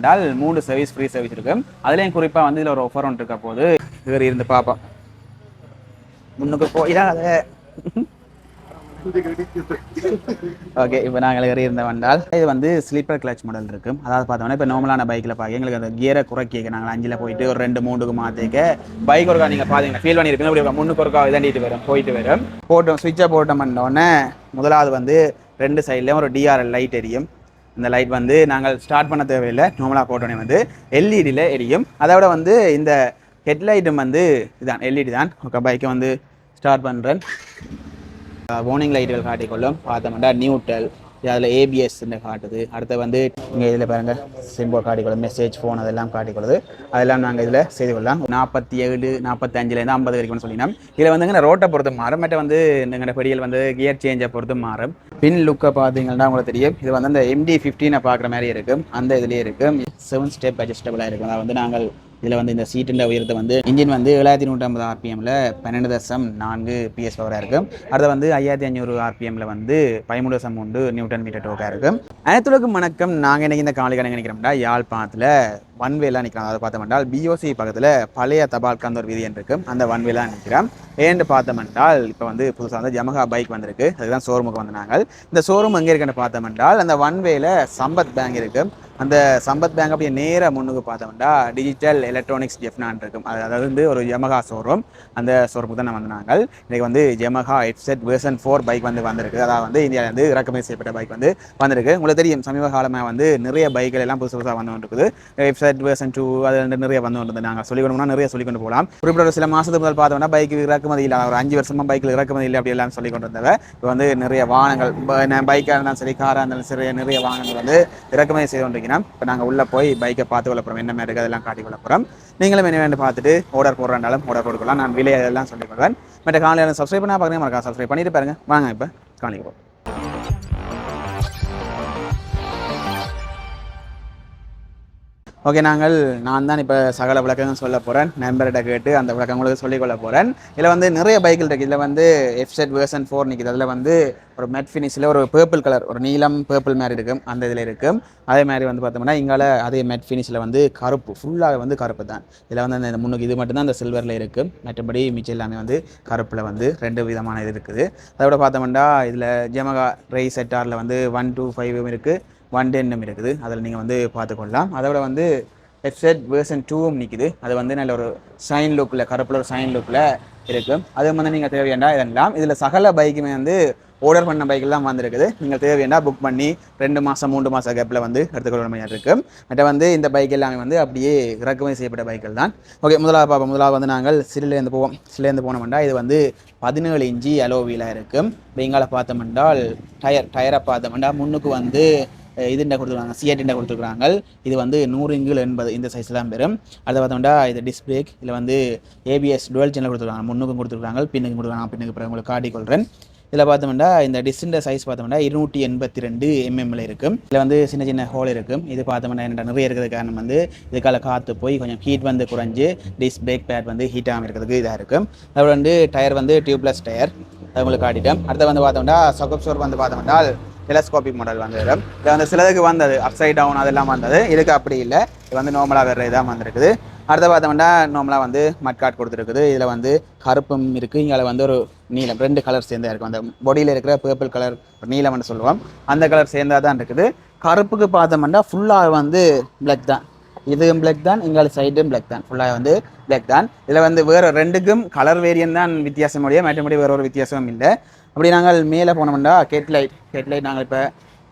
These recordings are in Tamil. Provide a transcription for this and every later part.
என்றால் மூணு சர்வீஸ் ஃப்ரீ சர்வீஸ் இருக்கும் அதுலேயும் குறிப்பாக வந்து இதில் ஒரு ஆஃபர் ஒன்று இருக்க போது இவர் இருந்து பார்ப்போம் முன்னுக்கு போயிடாத ஓகே இப்போ நாங்கள் ஏறி இருந்த வந்தால். இது வந்து ஸ்லீப்பர் கிளச் மாடல் இருக்கும் அதாவது பார்த்தோம்னா இப்போ நார்மலான பைக்கில் பார்க்க எங்களுக்கு அந்த கியரை குறைக்க நாங்கள் அஞ்சில் போயிட்டு ஒரு ரெண்டு மூணுக்கு மாற்றிக்க பைக் ஒருக்கா நீங்கள் பார்த்தீங்கன்னா ஃபீல் பண்ணியிருப்பீங்க இப்படி ஒரு முன்னுக்கு ஒருக்கா இதண்டிட்டு வரும். போயிட்டு வரும். போட்டோம் சுவிட்சை போட்டோம் பண்ணோடனே முதலாவது வந்து ரெண்டு சைட்லேயும் ஒரு டிஆர்எல் லைட் எரியும். இந்த லைட் வந்து நாங்கள் ஸ்டார்ட் பண்ண தேவையில்லை. நார்மலாக போட்டோன்னே வந்து எல்இடியில் எரியும். அதோட வந்து இந்த ஹெட்லைட்டும் வந்து இதுதான் எல்இடி தான். ஓகே பைக்கை வந்து ஸ்டார்ட் பண்ணுறேன் வார்னிங் லைட்டுகள் காட்டிக்கொள்ளும். பார்த்தோம்னா நியூட்ரல் அதில் ஏபிஎஸ்ன்னு காட்டுது. அடுத்து வந்து இங்கே இதில் பாருங்க சிம்போ காட்டிக்கொள்ளும் மெசேஜ் ஃபோன் அதெல்லாம் காட்டிக்கொள்ளுது. அதெல்லாம் நாங்கள் இதில் செய்து கொள்ளலாம். நாற்பத்தி ஏழு நாற்பத்தஞ்சிலேருந்து ஐம்பது வரைக்கும்னு சொல்லினோம் இதில் வந்துங்க ரோட்டை பொறுத்து மாறும். மற்ற வந்து எங்களோட பெடியில் வந்து கியர் சேஞ்சை பொறுத்து மாறும். பின் லுக்கை பார்த்தீங்கன்னா உங்களுக்கு தெரியும். இது வந்து அந்த எம்டி ஃபிஃப்டீனை பார்க்குற மாதிரி இருக்கும். அந்த இதுலேயே இருக்கும். செவன் ஸ்டெப் அட்ஜஸ்டபிளாக இருக்கும். அதை வந்து நாங்கள் இதில் வந்து இந்த சீட்டின் உயரத்தை வந்து இன்ஜின் வந்து ஏழாயிரத்தி நூற்றம்பது ஆர்பிஎம்மில் பன்னெண்டு தசம் நான்கு பிஎஸ் பவராக இருக்கும். அடுத்து வந்து ஐயாயிரத்தி அஞ்சூறு ஆர்பிஎம்மில் வந்து பதிமூணு தசம் மூன்று நியூட்டன் மீட்டர் டோக்காக இருக்கும். அனைத்துலக்கும் வணக்கம். நாங்கள் இன்னைக்கு இந்த காலை கடை நினைக்கிறோம்னா யாழ்ப்பாணத்தில் வன்வேலாம் நிற்கிறோம் அதை பார்த்தோம்னால் பிஓசி பக்கத்தில் பழைய தபால் கந்தோர் என்று இருக்கும். அந்த வன்வேலாம் நிற்கிறோம். ஏன்னு பார்த்தோம்னால் இப்போ வந்து புதுசாக வந்து ஜமகா பைக் வந்திருக்கு. அதுதான் ஷோரூமுக்கு வந்தாங்க இந்த ஷோரூம் எங்கே இருக்குன்னு பார்த்தோம்னால் அந்த வன்வேல சம்பத் பேங்க் இருக்குது அந்த சம்பத் பேங்க் அப்படியே நேராக முன்னுக்கு பார்த்தோம்னா டிஜிட்டல் எலக்ட்ரானிக்ஸ் ஜெஃப்னான் இருக்கும். அது அதாவது வந்து ஒரு ஜமகா ஷோரூம் அந்த ஷோரூமுக்கு தான் வந்து நாங்கள் இன்றைக்கி வந்து ஜெமகா ஹெட்செட் வேர்சன் ஃபோர் பைக் வந்து வந்திருக்கு. அதாவது வந்து இந்தியாவிலேருந்து இறக்குமதி செய்யப்பட்ட பைக் வந்து வந்திருக்கு. உங்களுக்கு தெரியும் சமீப காலமாக வந்து நிறைய பைக்கள் எல்லாம் புதுசு புதுசாக வந்து கொண்டிருக்குது. ஹெட்செட் வேர்சன் டூ அது வந்து நிறைய வந்து கொண்டு நாங்கள் சொல்லி கொடுக்கணும்னா நிறைய சொல்லிக்கொண்டு போகலாம். குறிப்பிட்ட ஒரு சில மாதத்துக்கு முதல் பார்த்தோம்னா பைக் இறக்குமதி இல்லை. ஒரு அஞ்சு வருஷமா பைக்கில் இறக்குமதி இல்லை அப்படி எல்லாம் சொல்லி கொண்டு இப்போ வந்து நிறைய வாகனங்கள் பைக்காக இருந்தாலும் சரி காராக இருந்தாலும் சரி நிறைய வாகனங்கள் வந்து இறக்குமதி செய்து பார்த்தீங்கன்னா இப்போ நாங்கள் உள்ளே போய் பைக்கை பார்த்து கொள்ள போகிறோம் என்ன மாதிரி இருக்குது அதெல்லாம் காட்டி கொள்ள போகிறோம் நீங்களும் என்ன வேண்டு பார்த்துட்டு ஆர்டர் போடுறாண்டாலும் ஆர்டர் கொடுக்கலாம். நான் விலை அதெல்லாம் சொல்லிக் கொள்வேன் மற்ற காலையில் சப்ஸ்கிரைப் பண்ணால் பார்க்குறேன் மறக்காம சப்ஸ்கிரைப் பண்ணிட்டு பாருங்க. வாங்க இப்போ காலைக்கு போகிறோம் ஓகே நாங்கள் நான் தான் இப்போ சகல விளக்கங்கள் சொல்ல போகிறேன் நண்பர்கிட்ட கேட்டு அந்த விளக்கங்களுக்கு சொல்லிக் கொள்ள போகிறேன் இதில் வந்து நிறைய பைக்கில் இருக்குது இதில் வந்து எஃப்செட் வேர்சன் ஃபோர் நிற்கிது அதில் வந்து ஒரு மெட் ஃபினிஷில் ஒரு பேர்பிள் கலர் ஒரு நீலம் பேர்பிள் மாதிரி இருக்கும் அந்த இதில் இருக்கும் அதே மாதிரி வந்து பார்த்தோம்னா இங்கால அதே மெட் ஃபினிஷில் வந்து கருப்பு ஃபுல்லாக வந்து கருப்பு தான். இதில் வந்து அந்த முன்னுக்கு இது மட்டும்தான் அந்த சில்வரில் இருக்குது மற்றபடி மிச்சம் எல்லாமே வந்து கருப்பில் வந்து ரெண்டு விதமான இது இருக்குது. அதோட பார்த்தோம்னா இதில் ஜெமகா ரேஸ் செட்டாரில் வந்து ஒன் டூ ஃபைவும் இருக்குது ஒன் டென்னும் இருக்குது. அதில் நீங்கள் வந்து பார்த்துக்கொள்ளலாம். அதோட வந்து ஹெட்செட் வேர்ஷன் டூவும் நிற்குது அது வந்து நல்ல ஒரு சைன் லுக்கில் கருப்பில் ஒரு சைன் லுக்கில் இருக்குது அது வந்து நீங்கள் தேவையாண்டா இதெல்லாம் இதில் சகல பைக்குமே வந்து ஆர்டர் பண்ண பைக்கெல்லாம் வந்திருக்குது. நீங்கள் தேவையாண்டா புக் பண்ணி ரெண்டு மாதம் மூன்று மாதம் கேப்பில் வந்து எடுத்துக்கொள்ள மாதிரி இருக்குது மற்ற வந்து இந்த பைக் எல்லாமே வந்து அப்படியே இறக்குமதி செய்யப்பட்ட பைக்கள் தான். ஓகே முதலாவது பார்ப்போம். முதலாவது வந்து நாங்கள் சிறிலேருந்து போவோம். சிறிலேருந்து போனோம்னா இது வந்து பதினேழு இன்ச்சி அலோவியில் இருக்கும் இப்போ இங்கால பார்த்தோம்னால் டயர் டயரை பார்த்தோம்னா முன்னுக்கு வந்து இதுண்ட கொடுத்துருக்காங்க. சிஆர்டிண்ட கொடுத்துருக்குறாங்க இது வந்து நூறு இங்குகள் எண்பது இந்த சைஸ் தான் பெறும். அதை பார்த்தோம்னா இது டிஸ்பிளேக் இதில் வந்து ஏபிஎஸ் டுவெல் சேனல் கொடுத்துருக்காங்க. முன்னுக்கும் கொடுத்துருக்காங்க பின்னுக்கும் கொடுத்துருக்காங்க. பின்னுக்கு பிறகு உங்களுக்கு காட்டிக்கொள்கிறேன் இதில் பார்த்தோம்னா இந்த டிஸ்டின் சைஸ் பார்த்தோம்னா இருநூற்றி எண்பத்தி ரெண்டு எம்எம்ல இருக்கும் இதில் வந்து சின்ன சின்ன ஹோல் இருக்கும் இது பார்த்தோம்னா என்ன நிறைய இருக்கிறது காரணம் வந்து இதுக்கால காற்று போய் கொஞ்சம் ஹீட் வந்து குறைஞ்சு டிஸ் பிரேக் பேட் வந்து ஹீட் ஆகாமல் இருக்கிறதுக்கு இதாக இருக்கும் அதோட வந்து டயர் வந்து டியூப்லெஸ் டயர் அது உங்களுக்கு காட்டிட்டேன். அடுத்து வந்து பார்த்தோம்னா சொகப் சோர் வந்து பார்த்தோம்னா டெலஸ்கோபிக் மாடல் வந்தது இது வந்து சிலதுக்கு வந்தது. அப்சைட் டவுன் அதெல்லாம் வந்தது. இதுக்கு அப்படி இல்லை. இது வந்து நார்மலாக வேறு இதாக வந்திருக்குது. அடுத்த பார்த்தோம்னா நார்மலாக வந்து மட்காட் கொடுத்துருக்குது. இதில் வந்து கருப்பும் இருக்குது இங்கே வந்து ஒரு நீலம் ரெண்டு கலர் சேர்ந்தா இருக்கும். அந்த பொடியில் இருக்கிற பேர்பிள் கலர் நீலம்னு சொல்லுவோம். அந்த கலர் சேர்ந்தா தான் இருக்குது. கருப்புக்கு பார்த்தோம்னா ஃபுல்லாக வந்து பிளாக் தான். இதுவும் பிளாக் தான் இங்கால சைடும் பிளாக் தான். ஃபுல்லாக வந்து பிளாக் தான். இதில் வந்து வேறு ரெண்டுக்கும் கலர் வேரியன் தான் வித்தியாசம் முடியும் மற்றபடி வேறு ஒரு வித்தியாசமும் இல்லை. அப்படி நாங்கள் மேலே போனோம்னா ஹெட்லைட் ஹெட்லைட் நாங்கள் இப்போ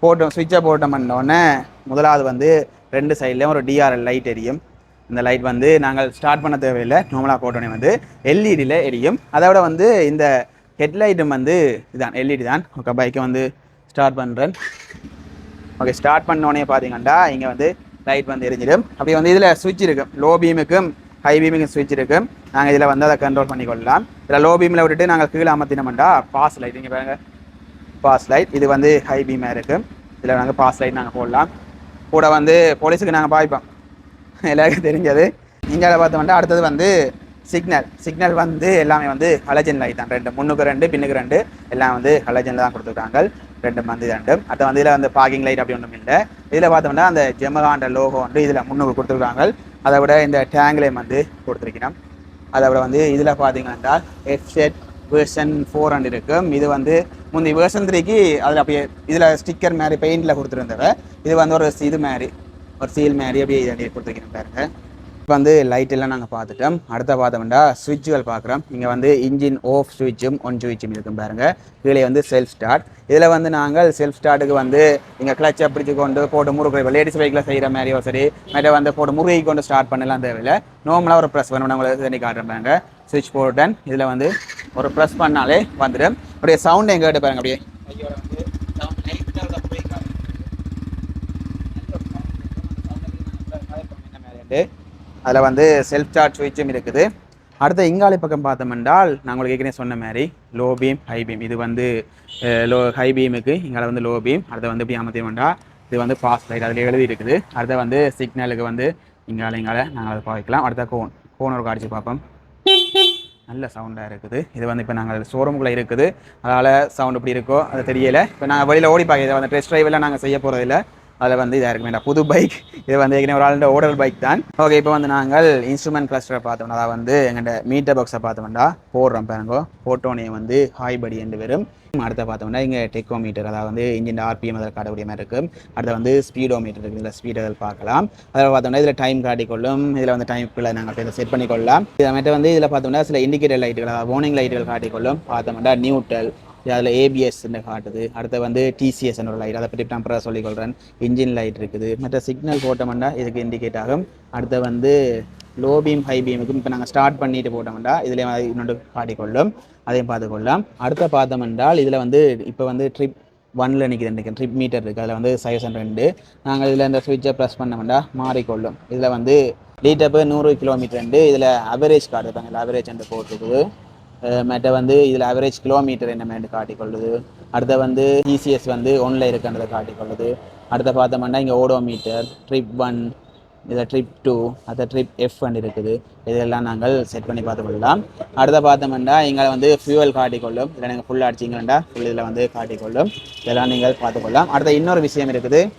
போட்டோம் சுவிட்சை போட்டோம்னோடனே முதலாவது வந்து ரெண்டு சைட்லேயும் ஒரு டிஆர்எல் லைட் எரியும். இந்த லைட் வந்து நாங்கள் ஸ்டார்ட் பண்ண தேவையில்லை. நார்மலாக போட்டோன்னே வந்து எல்இடியில் எரியும். அதை விட வந்து இந்த ஹெட்லைட்டும் வந்து இதுதான் எல்இடி தான். ஓகே பைக்கை வந்து ஸ்டார்ட் பண்ணுறேன் ஓகே ஸ்டார்ட் பண்ணோடனே பார்த்தீங்கன்னா இங்கே வந்து லைட் வந்து எரிஞ்சிடும். அப்படி வந்து இதில் சுவிட்ச் இருக்கும். லோ பீமுக்கும் ஹை பீமுக்கும் சுவிட்ச் இருக்கும். நாங்கள் இதில் வந்து அதை கண்ட்ரோல் பண்ணிக்கொள்ளலாம். இதில் லோ பீமில் விட்டுட்டு நாங்கள் கீழே அமர்த்தினோம்டா பாஸ் லைட் இங்கே பாருங்கள் பாஸ் லைட் இது வந்து ஹை பீமாக இருக்கும். இதில் நாங்கள் பாஸ் லைட் நாங்கள் போடலாம். கூட வந்து போலீஸுக்கு நாங்கள் பாய்ப்போம். எல்லாருக்கும் தெரிஞ்சது. இங்கே பார்த்தோம்னா அடுத்தது வந்து சிக்னல் சிக்னல் வந்து எல்லாமே வந்து ஹலஜன் லைட் தான். ரெண்டு முன்னுக்கு ரெண்டு பின்னுக்கு ரெண்டு எல்லாம் வந்து ஹலஜனில் தான் கொடுத்துருக்காங்க. ரெண்டு மந்தி ரெண்டும் அடுத்த வந்து இதில் வந்து பார்க்கிங் லைட் அப்படி ஒன்றும் இல்லை. இதில் பார்த்தோம்னா அந்த ஜெமகாண்ட லோகோ வந்து இதில் முன்னுக்கு கொடுத்துருக்காங்க. அதை விட இந்த டேங்க்லேயும் வந்து கொடுத்துருக்கிறேன் அதை விட வந்து இதில் பார்த்தீங்கன்னா எஃப்செட் வேர்ஷன் ஃபோர் ஹண்ட்ரட் இருக்கும் இது வந்து முந்தைய வேர்ஷன் த்ரீக்கு அதில் அப்படியே இதில் ஸ்டிக்கர் மாதிரி பெயிண்டில் கொடுத்துருந்தவ இது வந்து ஒரு இது மாதிரி ஒரு சீல் மாதிரி அப்படியே இதை கொடுத்துருக்கணும் இப்போ வந்து லைட் எல்லாம் நாங்கள் பார்த்துட்டோம். அடுத்த பார்த்தோம்னா சுவிட்சுகள் பார்க்குறோம். இங்கே வந்து இன்ஜின் ஆஃப் சுவிட்சும் ஒன் சுவிட்சும் இருக்கும் பாருங்கள் கீழே வந்து செல்ஃப் ஸ்டார்ட் இதில் வந்து நாங்கள் செல்ஃப் ஸ்டார்ட்டுக்கு வந்து இங்கே கிளச்சை பிடிச்சி கொண்டு போட்டு முறுக்கு லேடிஸ் பைக்கில் செய்கிற மாதிரியோ சரி மற்ற வந்து போட்டு முருகை கொண்டு ஸ்டார்ட் பண்ணலாம் தேவையில்லை. நார்மலாக ஒரு ப்ரெஸ் பண்ணணும் உங்களுக்கு தண்ணி காட்டுறாங்க சுவிட்ச் போட்டேன் இதில் வந்து ஒரு ப்ரெஸ் பண்ணாலே வந்துடும். அப்படியே சவுண்ட் எங்கே கேட்டு பாருங்க அப்படியே கையோட வந்து sound light ஆ ஒரு அப்படியே காட்டுது. அதில் வந்து செல்ஃப் சார்ஜ் சுவிட்சும் இருக்குது. அடுத்த இங்காலி பக்கம் பார்த்தோம் என்றால் நான் உங்களுக்கு ஏற்கனவே சொன்ன மாதிரி லோ பீம் ஹை பீம் இது வந்து லோ ஹை பீமுக்கு இங்கால வந்து லோ பீம் அடுத்த வந்து இப்படி அமர்த்தி இது வந்து பாஸ் லைட் அதில் எழுதி இருக்குது அடுத்த வந்து சிக்னலுக்கு வந்து இங்கால இங்கால நாங்கள் அதை பார்க்கலாம் அடுத்த கோன் கோன் ஒரு காட்சி பார்ப்போம். நல்ல சவுண்டாக இருக்குது. இது வந்து இப்போ நாங்கள் ஷோரூமுக்குள்ளே இருக்குது. அதனால் சவுண்ட் இப்படி இருக்கோ அது தெரியலை. இப்போ நாங்கள் வெளியில் ஓடி பார்க்க இதை வந்து டெஸ்ட் ட்ரைவெல்லாம் நாங்கள் செய்ய போகிறதில்ல அதில் வந்து இதாக இருக்கு வேண்டாம் புது பைக் இது வந்து ஏற்கனவே ஒரு ஆளுடைய ஓடல் பைக் தான். ஓகே இப்போ வந்து நாங்கள் இன்ஸ்ட்ருமெண்ட் கிளஸ்டரை பார்த்தோம்னா அதாவது வந்து எங்கள்கிட்ட மீட்டர் பாக்ஸை பார்த்தோம்னா போடுறோம் பாருங்கோ. போட்டோனே வந்து ஹாய் படி என்று வரும் அடுத்த பார்த்தோம்னா இங்கே டெக்கோ மீட்டர் அதாவது வந்து இன்ஜின் ஆர்பிஎம் அதில் காட்டக்கூடிய மாதிரி இருக்கும் அடுத்து வந்து ஸ்பீடோமீட்டர் இருக்குது. இதில் ஸ்பீட் அதில் பார்க்கலாம். அதில் பார்த்தோம்னா இதில் டைம் காட்டிக்கொள்ளும். இதில் வந்து டைம்க்குள்ளே நாங்கள் இதை செட் பண்ணிக்கொள்ளலாம். இதை மட்டும் வந்து இதில் பார்த்தோம்னா சில இண்டிகேட்டர் லைட்டுகள் அதாவது வார்னிங் லைட்டுகள் காட்டிக்கொள்ளும். பார்த்தோம்னா நியூட்ரல் அதில் ஏபிஎஸ்ன்னு காட்டுது. அடுத்து வந்து டிசிஎஸ்ன்னு ஒரு லைட் அதை பற்றி டெம்பராக சொல்லிக்கொள்கிறேன் இன்ஜின் லைட் இருக்குது. மற்ற சிக்னல் போட்டோம்னா இதுக்கு இண்டிகேட் ஆகும். அடுத்து வந்து லோ பீம் ஹை பீமுக்கும் இப்போ நாங்கள் ஸ்டார்ட் பண்ணிட்டு போட்டோம்னா இதில் இன்னொன்று காட்டிக்கொள்ளும். அதையும் பார்த்துக்கொள்ளலாம் அடுத்த பார்த்தோம் என்றால் இதில் வந்து இப்போ வந்து ட்ரிப் ஒன்னில் நிற்கிது நினைக்கிறேன். ட்ரிப் மீட்டர் இருக்குது அதில் வந்து சைசன் ரெண்டு. நாங்கள் இதில் இந்த ஸ்விட்சை ப்ரெஸ் பண்ணோம்னா மாறிக்கொள்ளும். இதில் வந்து லீட்டப்பு நூறு கிலோமீட்டர் ரெண்டு. இதில் அவரேஜ் காட்டுறாங்க இல்லை அவரேஜ் ரெண்டு போட்டிருக்குது. மற்ற வந்து இதில் அவரேஜ் கிலோமீட்டர் என்ன மாதிரி காட்டிக்கொள்ளுது? அடுத்த வந்து இசிஎஸ் வந்து ஒன்ல இருக்குன்றதை காட்டிக்கொள்ளுது. அடுத்த பார்த்தோம்னா இங்கே ஓடோமீட்டர் ட்ரிப் ஒன் இதில் ட்ரிப் டூ அடுத்த ட்ரிப் எஃப் ஒன் இருக்குது. இதெல்லாம் நாங்கள் செட் பண்ணி பார்த்துக்கொள்ளலாம். அடுத்த பார்த்தோம்னா எங்களை வந்து ஃபியூவல் காட்டிக்கொள்ளும். இதில் நீங்கள் ஃபுல் அடிச்சிங்கன்னா ஃபுல் இதில் வந்து காட்டிக்கொள்ளும். இதெல்லாம் நீங்கள் பார்த்துக்கொள்ளலாம். அடுத்த இன்னொரு விஷயம் இருக்குது.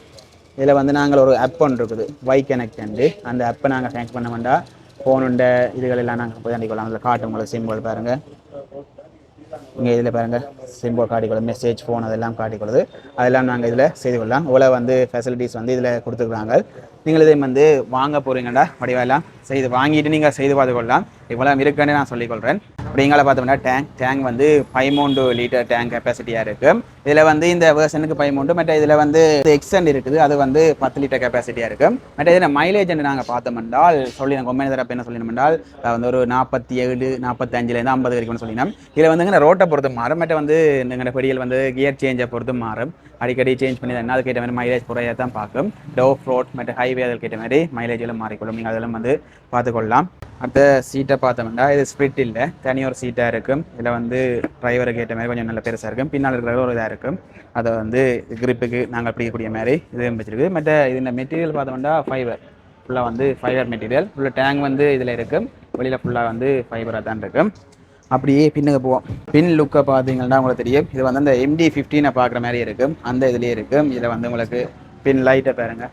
இதில் வந்து நாங்கள் ஒரு ஆப் ஒன்று இருக்குது. வை கனெக்ட் அந்த ஆப்பை நாங்கள் கனெக்ட் பண்ண வேண்டாம் ஃபோனுண்ட இதுகள் எல்லாம் நாங்கள் போய் அடிக்கலாம் அதில் காட்டும் உங்களுக்கு சிம்பிள் பாருங்கள் இங்கே இதில் பாருங்கள் சிம்பிள் காட்டிக்கொள்ளும் மெசேஜ் ஃபோன் அதெல்லாம் காட்டிக்கொள்ளுது. அதெல்லாம் நாங்கள் இதில் செய்து கொள்ளலாம். இவ்வளோ வந்து ஃபெசிலிட்டிஸ் வந்து இதில் கொடுத்துருக்குறாங்க நீங்கள் இதையும் வந்து வாங்க போகிறீங்கடா வடிவெல்லாம் செய்து வாங்கிட்டு நீங்கள் செய்து பார்த்து கொள்ளலாம் இவ்வளோ இருக்குன்னு நான் சொல்லிக்கொள்கிறேன் அப்படிங்களா பார்த்தோம்னா டேங்க் டேங்க் வந்து பதிமூன்று லிட்டர் டேங்க் கெப்பாசிட்டியாக இருக்குது இதில் வந்து இந்த வேர்ஷனுக்கு பதிமூன்று மற்ற இதில் வந்து எக்ஸ்டெண்ட் இருக்குது. அது வந்து பத்து லிட்டர் கெப்பாசிட்டியாக இருக்கும் மற்ற இதில் மைலேஜ் நாங்கள் பார்த்தோம் என்றால் சொல்லி கொம்பனை தரப்பு என்ன சொல்லினோம் என்றால் வந்து ஒரு நாற்பத்தி ஏழு நாற்பத்தஞ்சிலேருந்து ஐம்பது வரைக்கும் சொல்லினோம். இதில் வந்துங்க ரோட்டை பொறுத்து மாறும். மற்ற வந்து எங்களோட பெரியல் வந்து கியர் சேஞ்சை பொறுத்து மாறும். அடிக்கடி சேஞ்ச் பண்ணி தான் அதுக்கேற்ற மாதிரி மைலேஜ் குறைய தான் பார்க்கும். டோஃப் ரோட் மற்ற ஹைவே அதுக்கேற்ற மாதிரி மைலேஜ் எல்லாம் மாறிக்கொள்ளும். நீங்கள் அதெல்லாம் வந்து பார்த்துக்கொள்ளலாம். அடுத்த சீட்டை பார்த்தோம்னா இது ஸ்ப்ரிட் இல்லை. தனி ஒரு சீட்டாக இருக்கும். இதில் வந்து டிரைவருக்கு ஏற்ற மாதிரி கொஞ்சம் நல்ல பெருசாக இருக்கும். பின்னால் இருக்கிற ஒரு இதாக இருக்கும். அதை வந்து கிரிப்புக்கு நாங்கள் பிடிக்கக்கூடிய மாதிரி இது வச்சிருக்கு. மற்ற இந்த மெட்டீரியல் பார்த்தோம்னா ஃபைபர் ஃபுல்லாக வந்து ஃபைபர் மெட்டீரியல் ஃபுல்லாக டேங்க் வந்து இதில் இருக்கும். வெளியில் ஃபுல்லாக வந்து ஃபைபராக தான் இருக்கும். அப்படியே பின்னுக்கு போவோம். பின் லுக்கை பார்த்தீங்கன்னா உங்களுக்கு தெரியும். இது வந்து அந்த எம்டி ஃபிஃப்டீனை பார்க்குற மாதிரி இருக்கும். அந்த இதுலேயே இருக்கும். இதில் வந்து உங்களுக்கு பின் லைட்டை பாருங்கள்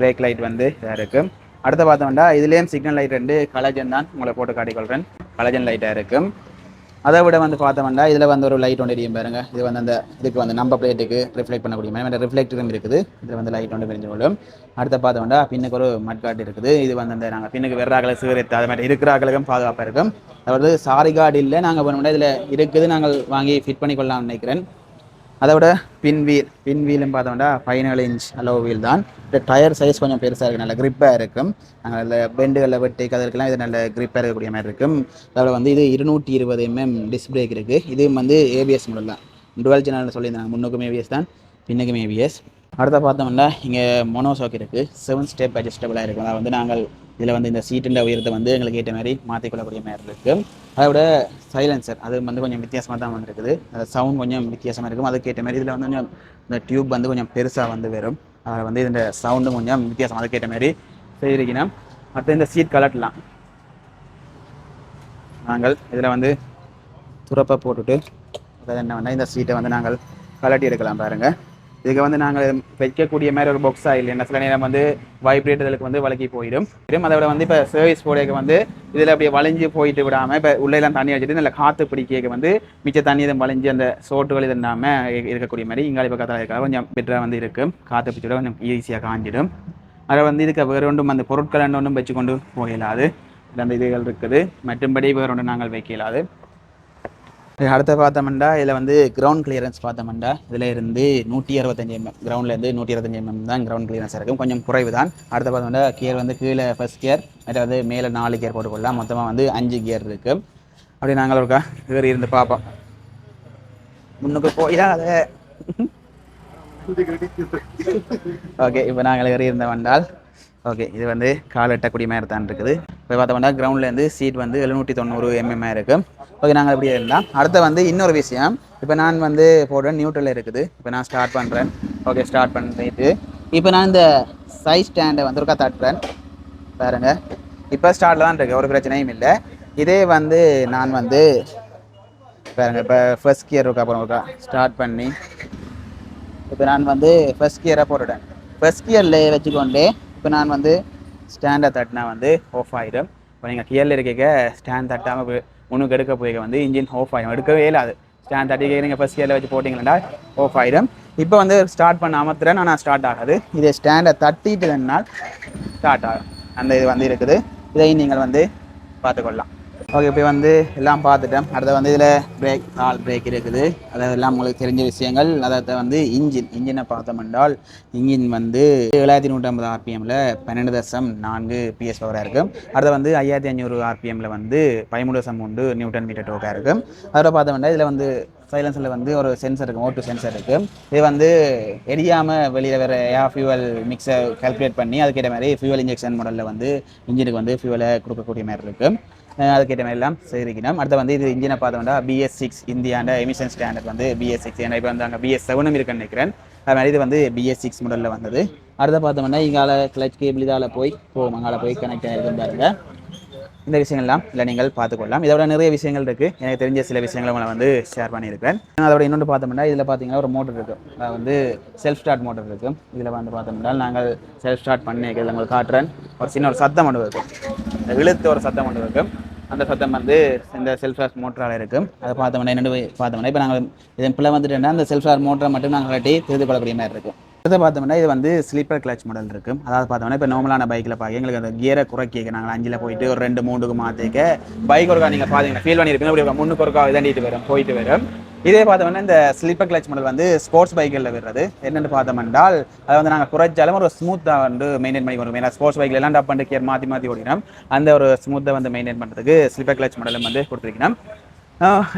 பிரேக் லைட் வந்து இதாக இருக்கும். அடுத்து பார்த்தோம்னா இதுலேயும் சிக்னல் லைட் ரெண்டு கலஜன் தான் உங்களை போட்டு காட்டிக்கொள்கிறேன் கலஜன் லைட்டாக இருக்கும் அதை விட வந்து பார்த்தோம்னா இதில் வந்து ஒரு லைட் ஒன்று எரியும் பாருங்கள் இது வந்து அந்த இதுக்கு வந்து நம்பர் பிளேட்டுக்கு ரிஃப்ளெக்ட் பண்ணக்கூடிய மாதிரி ரிஃப்ளெக்டரும் இருக்குது. இதில் வந்து லைட் ஒன்று பிரிஞ்சு கொள்ளும். அடுத்து பார்த்தோம்னா பின்னுக்கு ஒரு மட்காட் இருக்குது. இது வந்து அந்த நாங்கள் பின்னுக்கு வெறாக்களை சிகரெத்து அது மாதிரி இருக்கிறாக்களுக்கும் பாதுகாப்பாக இருக்கும். அதாவது சாரி கார்டு இல்லை நாங்கள் பண்ணோம்னா இதில் இருக்குது நாங்கள் வாங்கி ஃபிட் பண்ணிக்கொள்ளலாம்னு நினைக்கிறேன். அதை விட பின் வீல் பின் வீலும் பார்த்தோம்னா பதினேழு இன்ச் அளோ வீல் தான். இந்த டயர் சைஸ் கொஞ்சம் பெருசாக இருக்குது நல்ல கிரிப்பாக இருக்கும். நாங்கள் அதில் பெண்டுகளில் வெட்டி கதற்கெல்லாம் இது நல்ல கிரிப்பாக இருக்கக்கூடிய மாதிரி இருக்கும். அதோட வந்து இது இருநூற்றி இருபது mm எம்எம் டிஸ்க் பிரேக் இருக்குது இது வந்து ஏபிஎஸ் மாடல் தான். டுவெல் சேனல் சொல்லியிருந்தாங்க. முன்னுக்கும் ஏபிஎஸ் தான் பின்னுக்கும் ஏபிஎஸ் அடுத்த பார்த்தோம்னா இங்கே மோனோசாக் இருக்குது செவன் ஸ்டெப் அட்ஜஸ்டபிளாக இருக்கும். அதை வந்து நாங்கள் இதில் வந்து இந்த சீட்டின் உயரத்தை வந்து எங்களுக்கு ஏற்ற மாதிரி மாற்றிக்கொள்ளக்கூடிய மாதிரி இருக்குது அதை விட சைலன்சர் அது வந்து கொஞ்சம் வித்தியாசமாக தான் வந்துருக்குது. அந்த சவுண்ட் கொஞ்சம் வித்தியாசமாக இருக்கும். அதுக்கு ஏற்ற மாதிரி இதில் வந்து கொஞ்சம் இந்த டியூப் வந்து கொஞ்சம் பெருசாக வந்து வரும். அதில் வந்து இந்த சவுண்டும் கொஞ்சம் வித்தியாசம் அதுக்கேற்ற மாதிரி செய்திருக்கணும் அடுத்து இந்த சீட் கலட்டலாம் நாங்கள் இதில் வந்து துறப்பை போட்டுட்டு அதாவது என்ன வேணால் இந்த சீட்டை வந்து நாங்கள் கலட்டி எடுக்கலாம் பாருங்கள் இதுக்கு வந்து நாங்கள் வைக்கக்கூடிய மாதிரி ஒரு பாக்ஸாக இல்லை. என்ன சில நேரம் வந்து வைப்ரேட்டர்களுக்கு வந்து வழக்கி போயிடும். அதை விட வந்து இப்போ சர்வீஸ் போடையக்கு வந்து இதில் அப்படியே வளைஞ்சு போயிட்டு விடாமல் இப்போ உள்ளெல்லாம் தண்ணி வச்சுட்டு நல்ல காற்று பிடிக்க வந்து மிச்ச தண்ணி இதை வளைஞ்சு அந்த சோட்டுகள் இது இல்லாமல் இருக்கக்கூடிய மாதிரி இங்காலி பக்கத்தில் இருக்கிற கொஞ்சம் பெட்டராக வந்து இருக்கும் காற்று பிடிச்சிட கொஞ்சம் ஈஸியாக காஞ்சிடும். அதில் வந்து இதுக்கு வேறு ஒன்றும் அந்த பொருட்கள் ஒன்றும் வச்சு கொண்டு போயிடலாது அந்த இதுகள் இருக்குது. மற்றும்படி வேறு ஒன்று நாங்கள் வைக்கலாது. அடுத்து பார்த்தோம்னா இதில் வந்து கிரவுண்ட் கிளியரன்ஸ் பார்த்தோம்னா இதில் இருந்து நூற்றி அறுபத்தஞ்சு எம்எம் கிரவுண்ட்லேருந்து நூற்றி இருபத்தஞ்சி எம்எம் தான் கிரவுண்ட் கிளியரன்ஸ் இருக்கும் கொஞ்சம் குறைவு தான் அடுத்து பார்த்தோம்னா கியர் வந்து கீழே ஃபஸ்ட் கியர் மற்ற வந்து மேலே நாலு கியர் போட்டுக்கொள்ளலாம். மொத்தமாக வந்து அஞ்சு கியர் இருக்குது அப்படி நாங்கள் இருக்கா? வேறு இருந்து பார்ப்போம். முன்னுக்கு போயிடாத ஓகே இப்போ நாங்கள் ஏறி இருந்த வந்தால் ஓகே இது வந்து கால் எட்டக்கூடிய மாதிரி தான் இருக்குது. இப்போ பார்த்தோம்னா கிரவுண்ட்லேருந்து சீட் வந்து எழுநூற்றி தொண்ணூறு எம்எம் இருக்குது ஓகே நாங்கள் அப்படியே இருந்தால் அடுத்து வந்து இன்னொரு விஷயம். இப்போ நான் வந்து போடுறேன் நியூட்ரலில் இருக்குது. இப்போ நான் ஸ்டார்ட் பண்ணுறேன் ஓகே ஸ்டார்ட் பண்ணிட்டு இப்போ நான் இந்த சைஸ் ஸ்டாண்டை வந்து ஒருக்கா தட்டுறேன். பாருங்க. இப்போ ஸ்டார்டில் தான் இருக்குது ஒரு பிரச்சனையும் இல்லை. இதே வந்து நான் வந்து பாருங்க இப்போ ஃபர்ஸ்ட் கியர் இருக்கா அப்புறம் ஒருக்கா ஸ்டார்ட் பண்ணி இப்போ நான் வந்து ஃபர்ஸ்ட் கியரை போட்டுட்டேன். ஃபர்ஸ்ட் கியரில் வச்சுக்கொண்டே இப்போ நான் வந்து ஸ்டாண்டை தட்டினா வந்து ஆஃப் ஆகிடும் இப்போ நீங்கள் கியரில் இருக்க ஸ்டாண்ட் தட்டாமல் முன்னுக்கு எடுக்க போய் வந்து இன்ஜின் ஆஃப் ஆகிடும் எடுக்கவே இல்லாது ஸ்டாண்ட் தட்டி நீங்கள் ஃபஸ்ட் கியரில் வச்சு போட்டிங்கன்னா ஆஃப் ஆகிடும் இப்போ வந்து ஸ்டார்ட் பண்ண அமர்த்துறேன். ஆனால் ஸ்டார்ட் ஆகாது. இதை ஸ்டாண்டை தட்டிட்டு ஸ்டார்ட் ஆகும். அந்த இது வந்து இருக்குது. இதையும் நீங்கள் வந்து பார்த்துக்கொள்ளலாம். ஓகே இப்போ வந்து எல்லாம் பார்த்துட்டேன் அடுத்து வந்து இதில் பிரேக் ஆல் பிரேக் இருக்குது. அதாவது எல்லாம் உங்களுக்கு தெரிஞ்ச விஷயங்கள். அதாவது வந்து இன்ஜின் இன்ஜினை பார்த்தோம் என்றால் இன்ஜின் வந்து ஏழாயிரத்தி நூற்றம்பது ஆர்பிஎம்மில் பன்னெண்டு தசம் நான்கு பிஎஸ் பவராக இருக்கும். அடுத்து வந்து ஐயாயிரத்தி ஐநூறு ஆர்பிஎம்மில் வந்து பதிமூணு தசம் மூன்று நியூட்டன் மீட்டர் டோக்காக இருக்கும். அதில் பார்த்தோம்னா இதில் வந்து சைலன்ஸில் வந்து ஒரு சென்சர் இருக்கும் ஓட்டு சென்சர் இருக்குது இது வந்து எரியாமல் வெளியில் வேறு ஏர் ஃபியூவல் மிக்ஸை கால்குலேட் பண்ணி அதுக்கேற்ற மாதிரி ஃபியூவல் இன்ஜெக்ஷன் மாடலில் வந்து இன்ஜினுக்கு வந்து ஃபியூவலை கொடுக்கக்கூடிய மாதிரி இருக்குது அதுக்கேற்ற மாதிரி எல்லாம் செய்திருக்கணும் அடுத்து வந்து இது இன்ஜினை பார்த்தோம்னா பிஎஸ் சிக்ஸ் இந்தியாண்ட எமிஷன் ஸ்டாண்டர்ட் வந்து பிஎஸ் சிக்ஸ் ஏன்னா இப்போ வந்து அங்கே பிஎஸ் செவனும் இருக்குன்னு நினைக்கிறேன். அது மாதிரி இது வந்து பிஎஸ் சிக்ஸ் மாடலில் வந்தது. அடுத்த பார்த்தோம்னா இங்கால கிளச் கேபிள் இதால் போய் போகும் அங்கால போய் கனெக்ட் ஆகிருக்கும் பாருங்க. இந்த விஷயங்கள்லாம் இல்லை நீங்கள் பார்த்துக்கொள்ளலாம். இதோட நிறைய விஷயங்கள் இருக்குது எனக்கு தெரிஞ்ச சில விஷயங்களை உங்களை வந்து ஷேர் பண்ணியிருக்கேன் அதோட இன்னொன்று பார்த்தோம்னா இதில் பார்த்தீங்கன்னா ஒரு மோட்டர் இருக்குது அதாவது வந்து செல்ஃப் ஸ்டார்ட் மோட்டர் இருக்குது இதில் வந்து பார்த்தோம்னா நாங்கள் செல்ஃப் ஸ்டார்ட் பண்ணி உங்களுக்கு காட்டுறேன். ஒரு சின்ன ஒரு சத்தம் ஒன்று இருக்கும் இழுத்து ஒரு சத்தம் ஒன்று இருக்கும் அந்த சத்தம் வந்து இந்த செல்ஃப் மோட்டரால் இருக்கும் அதை பார்த்தோம்னா என்னென்னு பார்த்தோம்னா இப்போ நாங்கள் இதன் பிள்ளை வந்துட்டோம்னா அந்த செல்ஃப் மோட்டரை மட்டும் நாங்கள் கட்டி திருது கொள்ளக்கூடிய மாதிரி இருக்கும் அடுத்து பார்த்தோம்னா இது வந்து ஸ்லீப்பர் கிளச் மாடல் இருக்கும் அதாவது பார்த்தோம்னா இப்போ நார்மலான பைக்கில் பார்க்க எங்களுக்கு அந்த கியரை குறைக்க நாங்கள் அஞ்சில் போயிட்டு ஒரு ரெண்டு மூணுக்கு மாற்றிக்க பைக் ஒருக்கா நீங்கள் பார்த்தீங்கன்னா ஃபீல் பண்ணியிருப்பீங்க அப்படி முன்னுக்கு ஒருக்கா இதாண்டிட்டு வரும் போயிட்டு வரும். இதே பார்த்தோம்னா இந்த ஸ்லீப்பர் கிளச் மாடல் வந்து ஸ்போர்ட்ஸ் பைக்கில் விடுறது. என்னென்னு பார்த்தோம் என்றால் அதை வந்து நாங்கள் குறைச்சாலும் ஒரு ஸ்மூத்தாக வந்து மெயின்டைன் பண்ணி கொடுக்கும் ஏன்னா ஸ்போர்ட்ஸ் பைக்கில் எல்லாம் டப் பண்ணி கேர் மாற்றி மாற்றி ஓடினோம் அந்த ஒரு ஸ்மூத்தை வந்து மெயின்டைன் பண்ணுறதுக்கு ஸ்லீப்பர் கிளச் மாடலும் வந்து கொடுத்துருக்கணும்.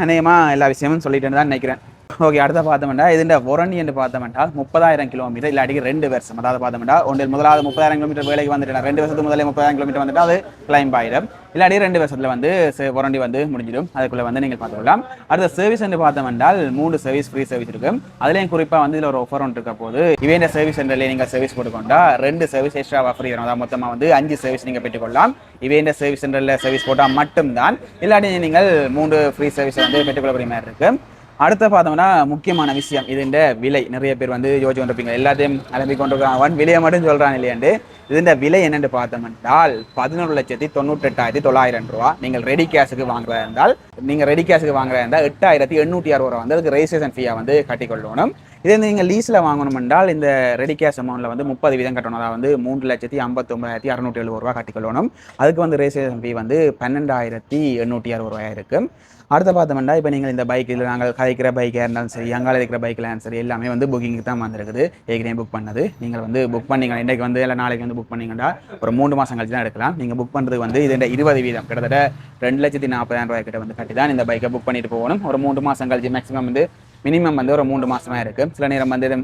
அநேகமாக எல்லா விஷயமும் சொல்லிட்டு தான் நினைக்கிறேன். ஓகே அடுத்த பார்த்தோம்னா இதுண்ட ஒரணி என்று பார்த்தோம்னா முப்பதாயிரம் கிலோமீட்டர் இல்லாட்டி ரெண்டு வருஷம். அதாவது பார்த்தோம்னா ஒன்றில் முதலாவது முப்பதாயிரம் கிலோமீட்டர் வேலைக்கு வந்துட்டு ரெண்டு வருஷத்துக்கு முதலே முப்பதாயிரம் கிலோமீட்டர் வந்துட்டு அது கிளைம் ஆயிடும். இல்லாட்டி ரெண்டு வருஷத்தில் வந்து ஒரண்டி வந்து முடிஞ்சிடும். அதுக்குள்ளே வந்து நீங்கள் பார்த்துக்கலாம் அடுத்த சர்வீஸ் என்று பார்த்தோம் என்றால் மூணு சர்வீஸ் ஃப்ரீ சர்வீஸ் இருக்கும். அதுலேயும் குறிப்பாக வந்து இதில் ஒரு ஆஃபர் ஒன்று இருக்க போது இவேண்ட சர்வீஸ் சென்டர்லேயே நீங்கள் சர்வீஸ் போட்டுக்கொண்டா ரெண்டு சர்வீஸ் எக்ஸ்ட்ரா ஃப்ரீ வரும். அதாவது மொத்தமாக வந்து அஞ்சு சர்வீஸ் நீங்கள் பெற்றுக்கொள்ளலாம். இவேண்ட சர்வீஸ் சென்டரில் சர்வீஸ் போட்டால் மட்டும்தான். இல்லாட்டி நீங்கள் மூன்று ஃப்ரீ சர்வீஸ் வந்து பெற்றுக்கொள்ளக்கூடிய மாதிரி இருக்குது அடுத்த பார்த்தோம்னா முக்கியமான விஷயம். இதுண்ட விலை. நிறைய பேர் வந்து யோசிச்சு கொண்டிருப்பீங்க எல்லாத்தையும் அலம்பி கொண்டிருக்காங்க. ஒன் விலையை மட்டும் சொல்கிறான் இல்லையாண்டு. இதுண்ட விலை என்னென்று பார்த்தோம்னால் பதினொரு லட்சத்தி தொண்ணூற்றெட்டாயிரத்தி தொள்ளாயிரம் ரூபா. நீங்கள் ரெடி கேஷுக்கு வாங்குறதா இருந்தால் நீங்கள் ரெடி கேஷுக்கு வாங்குறதா இருந்தால் எட்டாயிரத்தி எண்ணூற்றி அறுபது ரூபா வந்து அதுக்கு ரெஜிஸ்ட்ரேஷன் ஃபீயாக வந்து கட்டிக்கொள்ளணும். இதே நீங்கள் லீஸில் வாங்கணும் என்றால் இந்த ரெடி கேஷ் அமௌண்ட்டில் வந்து முப்பது வீதம் கட்டணும். அதாவது வந்து மூன்று லட்சத்தி ஐம்பத்தொம்பதாயிரத்தி அறுநூற்றி எழுபது ரூபா கட்டிக்கொள்ளணும் அதுக்கு வந்து ரெஜிஸ்ட்ரேஷன் ஃபீ வந்து பன்னெண்டாயிரத்தி எண்ணூற்றி அறுபது ரூபாயாக இருக்குது அடுத்த பார்த்தோம்னா இப்போ நீங்கள் இந்த பைக்கில் நாங்கள் கதைக்கிற பைக்காக இருந்தாலும் சரி அங்கால இருக்கிற பைக்கில் இருந்தாலும் சரி எல்லாமே வந்து புக்கிங்க்கு தான் வந்திருக்குது. ஏற்கனவே புக் பண்ணது. நீங்கள் வந்து புக் பண்ணிங்க. இன்றைக்கு வந்து இல்லை நாளைக்கு வந்து புக் பண்ணிங்கன்னா ஒரு மூணு மாதம் கழிச்சு தான் எடுக்கலாம். நீங்கள் புக் பண்ணுறதுக்கு வந்து இது இருபது வீதம். கிட்டத்தட்ட ரெண்டு லட்சத்தி நாற்பதாயிரம் ரூபாய் கிட்ட வந்து கட்டி தான் இந்த பைக்கை புக் பண்ணிட்டு போகணும். ஒரு மூணு மாதம் கழிச்சு மேக்ஸிமம் வந்து மினிமம் வந்து ஒரு மூன்று மாதமாக இருக்குது சில நேரம் வந்து இது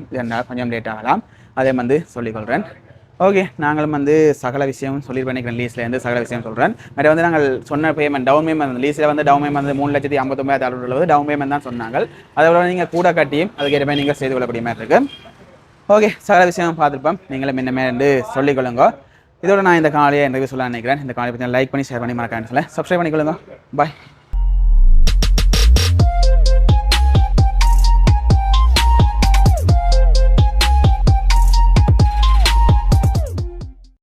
கொஞ்சம் லேட் ஆகலாம். அதே வந்து சொல்லிக்கொள்கிறேன் ஓகே நாங்களும் வந்து சகல விஷயம் சொல்லி பண்ணிக்கிறேன் லீஸ்லேருந்து சகல விஷயம் சொல்கிறேன் மற்ற வந்து நாங்கள் சொன்ன பேமெண்ட் டவுன் பேமெண்ட் லீஸில் வந்து டவுன் பேமெண்ட் வந்து மூணு லட்சத்தி ஐம்பத்தொம்பதாயிரத்தி அறுபது டவுன் பேமெண்ட் தான் சொன்னாங்க. அதோட நீங்கள் கூட கட்டியும் அதுக்கேற்ற மாதிரி நீங்கள் செய்து கொள்ளக்கூடிய மாதிரி இருக்குது ஓகே சகல விஷயம் பார்த்துருப்போம். நீங்களும் என்ன வந்து சொல்லிக்கொள்ளுங்க. இதோட நான் இந்த காலையை இன்டர்வியூ சொல்ல நினைக்கிறேன். இந்த காலையை பற்றி லைக் பண்ணி ஷேர் பண்ணி மறக்கான்னு சொல்ல சப்ஸ்கிரைப் பண்ணிக்கொள்ளுங்க. பாய்